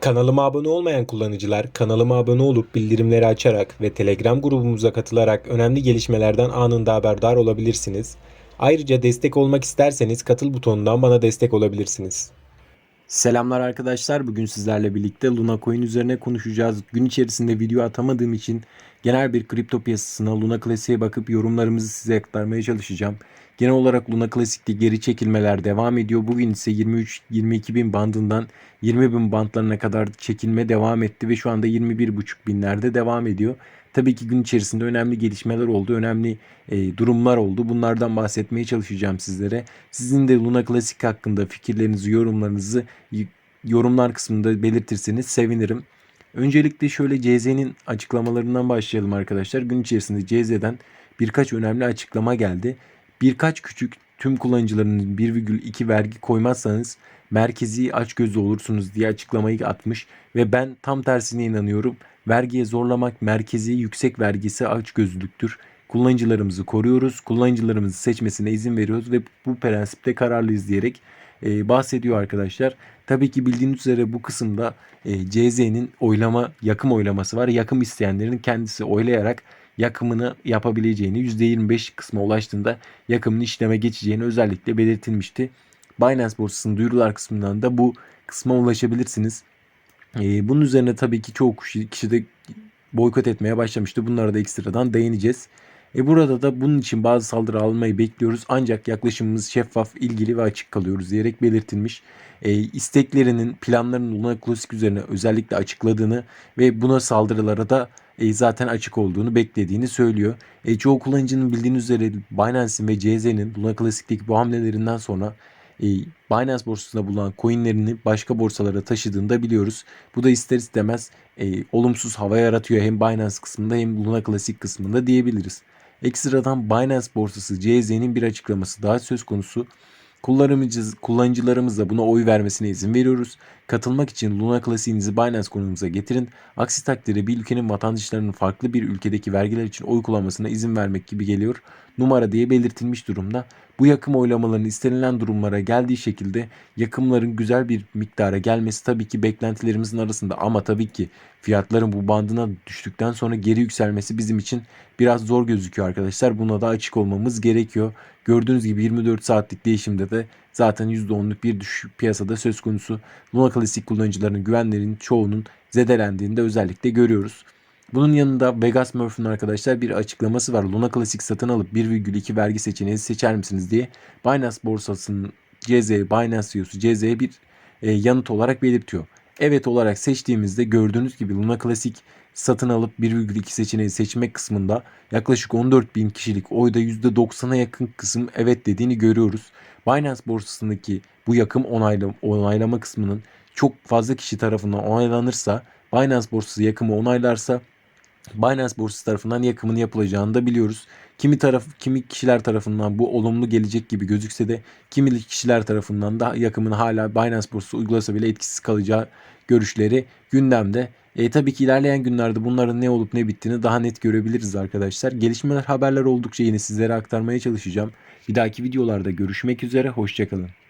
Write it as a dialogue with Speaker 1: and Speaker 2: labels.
Speaker 1: Kanalıma abone olmayan kullanıcılar kanalıma abone olup bildirimleri açarak ve Telegram grubumuza katılarak önemli gelişmelerden anında haberdar olabilirsiniz. Ayrıca destek olmak isterseniz katıl butonundan bana destek olabilirsiniz. Selamlar arkadaşlar. Bugün sizlerle birlikte Luna Coin üzerine konuşacağız. Gün içerisinde video atamadığım için genel bir kripto piyasasına Luna Classic'e bakıp yorumlarımızı size aktarmaya çalışacağım. Genel olarak Luna Classic'te geri çekilmeler devam ediyor. Bugün ise 23-22 bin bandından 20 bin bandlarına kadar çekilme devam etti ve şu anda 21,5 binlerde devam ediyor. Tabii ki gün içerisinde önemli gelişmeler oldu, önemli e, durumlar oldu. Bunlardan bahsetmeye çalışacağım sizlere. Sizin de Luna Classic hakkında fikirlerinizi, yorumlarınızı yorumlar kısmında belirtirseniz sevinirim. Öncelikle şöyle CZ'nin açıklamalarından başlayalım arkadaşlar. Gün içerisinde CZ'den birkaç önemli açıklama geldi. Birkaç küçük tüm kullanıcıların 1,2 vergi koymazsanız merkezi açgözlü olursunuz diye açıklamayı atmış ve ben tam tersine inanıyorum. Vergiye zorlamak merkezi yüksek vergisi açgözlülüktür. Kullanıcılarımızı koruyoruz, kullanıcılarımızı seçmesine izin veriyoruz ve bu prensipte kararlıyız diyerek e, bahsediyor arkadaşlar. Tabii ki bildiğiniz üzere bu kısımda e, CZ'nin oylama, yakım oylaması var. Yakım isteyenlerin kendisi oylayarak yakımını yapabileceğini %25 kısma ulaştığında yakımın işleme geçeceğini özellikle belirtilmişti. Binance borsasının duyurular kısmından da bu kısma ulaşabilirsiniz. Ee, bunun üzerine tabii ki çoğu kişi, kişi de boykot etmeye başlamıştı. Bunlara da ekstradan değineceğiz. E burada da bunun için bazı saldırı almayı bekliyoruz. Ancak yaklaşımımız şeffaf, ilgili ve açık kalıyoruz diyerek belirtilmiş. E, isteklerinin, planlarının Luna Classic üzerine özellikle açıkladığını ve buna saldırılara da e, zaten açık olduğunu beklediğini söylüyor. E, çoğu kullanıcının bildiğiniz üzere Binance'in ve CZ'nin Luna Classic'teki bu hamlelerinden sonra e, Binance borsasında bulunan coinlerini başka borsalara taşıdığını da biliyoruz. Bu da ister istemez e, olumsuz hava yaratıyor hem Binance kısmında hem Luna Classic kısmında diyebiliriz. Ekstradan Binance borsası CZ'nin bir açıklaması daha söz konusu. Kullanıcı, kullanıcılarımızla buna oy vermesine izin veriyoruz. Katılmak için Luna Classic'inizi Binance konumuza getirin. Aksi takdirde bir ülkenin vatandaşlarının farklı bir ülkedeki vergiler için oy kullanmasına izin vermek gibi geliyor. Numara diye belirtilmiş durumda. Bu yakım oylamalarının istenilen durumlara geldiği şekilde yakımların güzel bir miktara gelmesi tabii ki beklentilerimizin arasında ama tabii ki fiyatların bu bandına düştükten sonra geri yükselmesi bizim için biraz zor gözüküyor arkadaşlar. Buna da açık olmamız gerekiyor. Gördüğünüz gibi 24 saatlik değişimde de zaten %10'luk bir düşük piyasada söz konusu. Luna Classic kullanıcılarının güvenlerinin çoğunun zedelendiğini de özellikle görüyoruz. Bunun yanında Vegas Murphy'nin arkadaşlar bir açıklaması var. Luna Classic satın alıp 1,2 vergi seçeneği seçer misiniz diye Binance borsasının CZ, Binance CEO'su CZ'ye bir e, yanıt olarak belirtiyor. Evet olarak seçtiğimizde gördüğünüz gibi Luna Classic satın alıp 1,2 seçeneği seçmek kısmında yaklaşık 14 bin kişilik oyda %90'a yakın kısım evet dediğini görüyoruz. Binance borsasındaki bu yakım onaylama, onaylama kısmının çok fazla kişi tarafından onaylanırsa Binance borsası yakımı onaylarsa Binance borsası tarafından yakımının yapılacağını da biliyoruz. Kimi taraf, kimi kişiler tarafından bu olumlu gelecek gibi gözükse de kimi kişiler tarafından da yakımın hala Binance borsası uygulasa bile etkisiz kalacağı görüşleri gündemde. E, tabii ki ilerleyen günlerde bunların ne olup ne bittiğini daha net görebiliriz arkadaşlar. Gelişmeler haberler oldukça yine sizlere aktarmaya çalışacağım. Bir dahaki videolarda görüşmek üzere. Hoşçakalın.